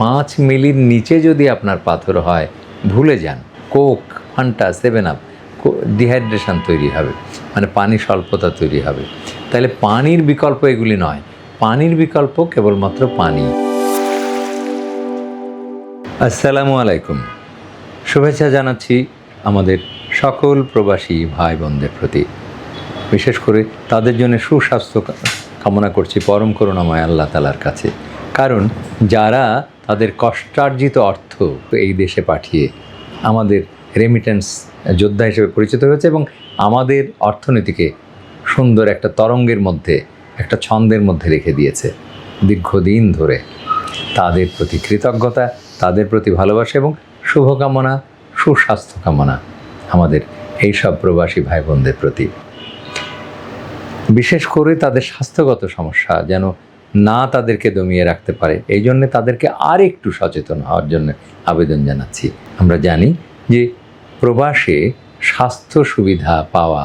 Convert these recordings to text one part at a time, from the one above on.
পাঁচ মিলির নিচে যদি আপনার পাথর হয়, ভুলে যান। Coke, Fanta, seven up dehydration তৈরি হবে মানে পানি স্বল্পতা তৈরি হবে। তাহলে পানির বিকল্প এগুলি নয়। পানির বিকল্প কেবলমাত্র পানি। আসসালামু আলাইকুম। শুভেচ্ছা জানাচ্ছি আমাদের সকল প্রবাসী ভাই বোনদের প্রতি। বিশেষ করে তাদের জন্য সুস্বাস্থ্য কামনা করছি পরম করুণাময় আল্লাহ তালার কাছে। কারণ যারা তাদের কষ্টার্জিত অর্থ এই দেশে পাঠিয়ে আমাদের রেমিটেন্স যোদ্ধা হিসেবে পরিচিত হয়েছে এবং আমাদের অর্থনীতিকে সুন্দর একটা তরঙ্গের মধ্যে, একটা ছন্দের মধ্যে রেখে দিয়েছে। দীর্ঘদিন ধরে তাদের প্রতি কৃতজ্ঞতা, তাদের প্রতি ভালোবাসা এবং শুভকামনা, সুস্বাস্থ্য কামনা আমাদের এই সব প্রবাসী ভাই বোনদের প্রতি। বিশেষ করে তাদের স্বাস্থ্যগত সমস্যা যেন না তাদেরকে দমিয়ে রাখতে পারে। এই জন্যে তাদেরকে আর একটু সচেতন হওয়ার জন্য আবেদন জানাচ্ছি। আমরা জানি যে প্রবাসে স্বাস্থ্য সুবিধা পাওয়া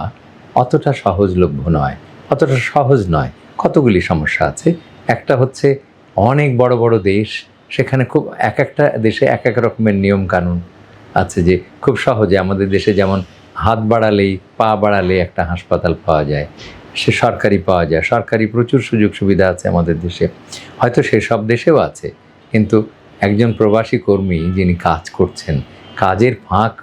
অতটা সহজলভ্য নয়, অতটা সহজ নয়। কতগুলি সমস্যা আছে? একটা হচ্ছে অনেক বড় বড় দেশ, সেখানে খুব এক একটা দেশে এক এক রকমের নিয়ম কানুন আছে যে খুব সহজে আমাদের দেশে যেমন হাত বাড়ালেই পা বাড়ালে একটা হাসপাতাল পাওয়া যায় সে সরকারি পাওয়া যায়, সরকারি প্রচুর সুযোগ সুবিধা আছে আমাদের দেশে। হয়তো সেসব দেশেও আছে, কিন্তু একজন প্রবাসী কর্মী যিনি কাজ করছেন, কাজের ফাঁক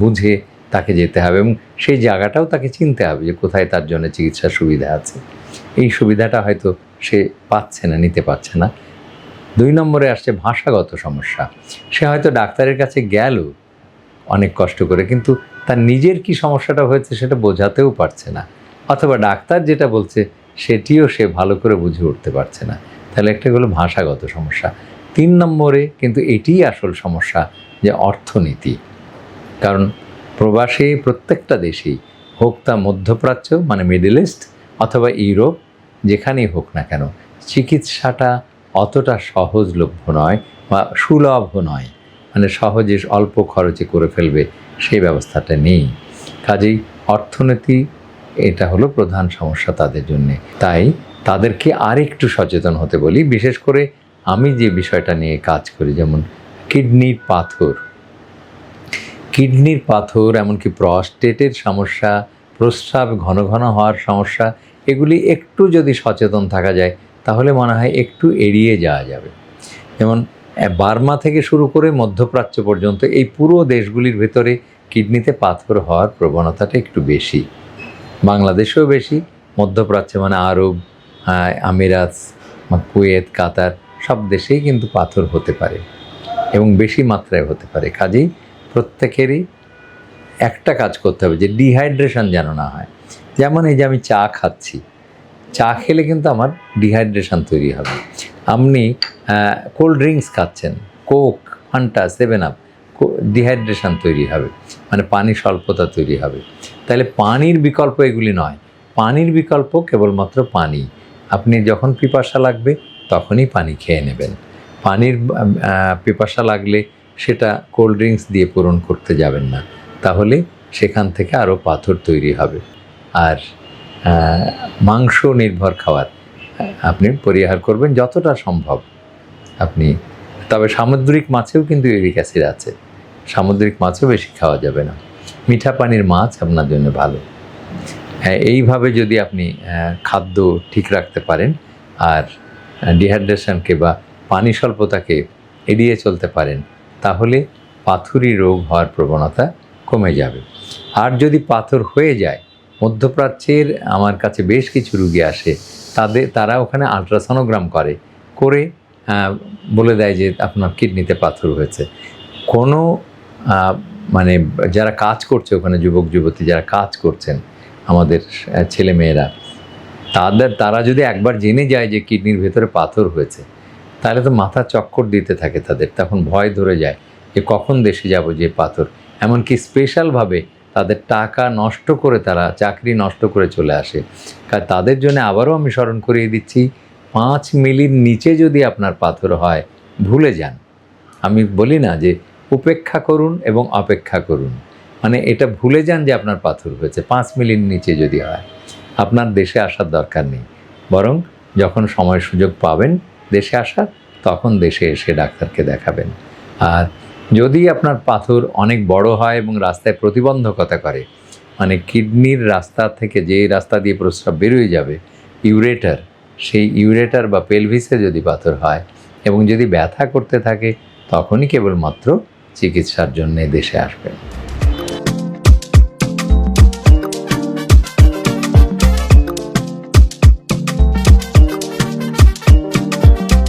বুঝে তাকে যেতে হবে এবং সেই জায়গাটাও তাকে চিনতে হবে যে কোথায় তার জন্য চিকিৎসার সুবিধা আছে। এই সুবিধাটা হয়তো সে পাচ্ছে না, নিতে পারছে না। দুই নম্বরে আসছে ভাষাগত সমস্যা। সে হয়তো ডাক্তারের কাছে গেল অনেক কষ্ট করে, কিন্তু তার নিজের কি সমস্যাটা হয়েছে সেটা বোঝাতেও পারছে না। অথবা ডাক্তার যেটা বলছে, সেটিও সে ভালো করে বুঝে উঠতে পারছে না। তাহলে একটা হলো ভাষাগত সমস্যা। তিন নম্বরে কিন্তু এটিই আসল সমস্যা যে অর্থনীতি। কারণ প্রবাসী প্রত্যেকটা দেশেই হোক তা মধ্যপ্রাচ্য মানে মিডল ইস্ট, অথবা ইউরোপ, যেখানেই হোক না কেন, চিকিৎসাটা অতটা সহজলভ্য নয় বা সুলভ নয়। মানে সহজে অল্প খরচে করে ফেলবে সেই ব্যবস্থাটা নেই। কাজেই অর্থনীতি এটা হলো প্রধান সমস্যা তাদের জন্য। তাই তাদেরকে আরেকটু সচেতন হতে বলি। বিশেষ করে আমি যে বিষয়টা নিয়ে কাজ করি, যেমন কিডনির পাথর। কিডনির পাথর, এমনকি প্রস্টেটের সমস্যা, প্রস্রাব ঘন ঘন হওয়ার সমস্যা, এগুলি একটু যদি সচেতন থাকা যায়, তাহলে মনে হয় একটু এড়িয়ে যাওয়া যাবে। যেমন বার্মা থেকে শুরু করে মধ্যপ্রাচ্য পর্যন্ত এই পুরো দেশগুলির ভেতরে কিডনিতে পাথর হওয়ার প্রবণতাটা একটু বেশি। বাংলাদেশেও বেশি, মধ্যপ্রাচ্যে মানে আরব আমিরাত কুয়েত, কাতার, সব দেশেই কিন্তু পাথর হতে পারে এবং বেশি মাত্রায় হতে পারে। কাজেই প্রত্যেকেরই একটা কাজ করতে হবে যে ডিহাইড্রেশন যেন না হয়। যেমন এই যে আমি চা খাচ্ছি, চা খেলে কিন্তু আমার ডিহাইড্রেশন তৈরি হবে। আপনি কোল্ড ড্রিঙ্কস খাচ্ছেন Coke Fanta seven up dehydration তৈরি হবে মানে পানি স্বল্পতা তৈরি হবে। তাহলে পানির বিকল্প এগুলি নয়। পানির বিকল্প কেবলমাত্র পানি। আপনি যখন পিপাসা লাগবে, তখনই পানি খেয়ে নেবেন। পানির পিপাসা লাগলে সেটা কোল্ড ড্রিঙ্কস দিয়ে পূরণ করতে যাবেন না। তাহলে সেখান থেকে আরও পাথর তৈরি হবে। আর মাংস নির্ভর খাবার, আপনি পরিহার করবেন যতটা সম্ভব। আপনি, তবে সামুদ্রিক মাছেও কিন্তু ইউরিক অ্যাসিড আছে। সামুদ্রিক মাছও বেশি খাওয়া যাবে না। মিঠা পানির মাছ আপনার জন্য ভালো। হ্যাঁ এইভাবে যদি আপনি খাদ্য ঠিক রাখতে পারেন আর ডিহাইড্রেশনকে বা পানি স্বল্পতাকে এড়িয়ে চলতে পারেন, তাহলে পাথুরি রোগ হওয়ার প্রবণতা কমে যাবে। আর যদি পাথর হয়ে যায়, মধ্যপ্রাচ্যের আমার কাছে বেশ কিছু রুগী আসে, তাদের, তারা ওখানে আলট্রাসনোগ্রাম করে করে বলে দেয় যে আপনার কিডনিতে পাথর হয়েছে। কোনো মানে যারা কাজ করছে ওখানে যুবক, যুবতী যারা কাজ করছেন, আমাদের ছেলে মেয়েরা, তাদের, তারা যদি একবার জেনে যায় যে কিডনির ভেতরে পাথর হয়েছে, তাহলে তো মাথা চক্কর দিতে থাকে তাদের, তখন ভয় ধরে যায় যে কখন দেশে যাব যে পাথর। এমনকি স্পেশালভাবে তাদের টাকা নষ্ট করে তারা, চাকরি নষ্ট করে চলে আসে। তাদের জন্য আবারও আমি স্মরণ করিয়ে দিচ্ছি, পাঁচ মিলির নিচে যদি আপনার পাথর হয়, ভুলে যান। আমি বলি না যে উপেক্ষা করুন এবং অপেক্ষা করুন। মানে এটা ভুলে যান যে আপনার পাথর হয়েছে। পাঁচ মিলির নিচে যদি হয়, আপনার দেশে আসার দরকার নেই। বরং যখন সময় সুযোগ পাবেন দেশে আসার, তখন দেশে এসে ডাক্তারকে দেখাবেন। আর যদি আপনার পাথর অনেক বড় হয় এবং রাস্তায় প্রতিবন্ধকতা করে মানে কিডনির রাস্তা থেকে যে রাস্তা দিয়ে প্রস্রাব বেরোয় যাবে, ইউরেটার, সেই ইউরেটার বা পেলভিসে যদি পাথর হয় এবং যদি ব্যথা করতে থাকে, তখনই কেবলমাত্র চিকিৎসার জন্য দেশে আসবেন।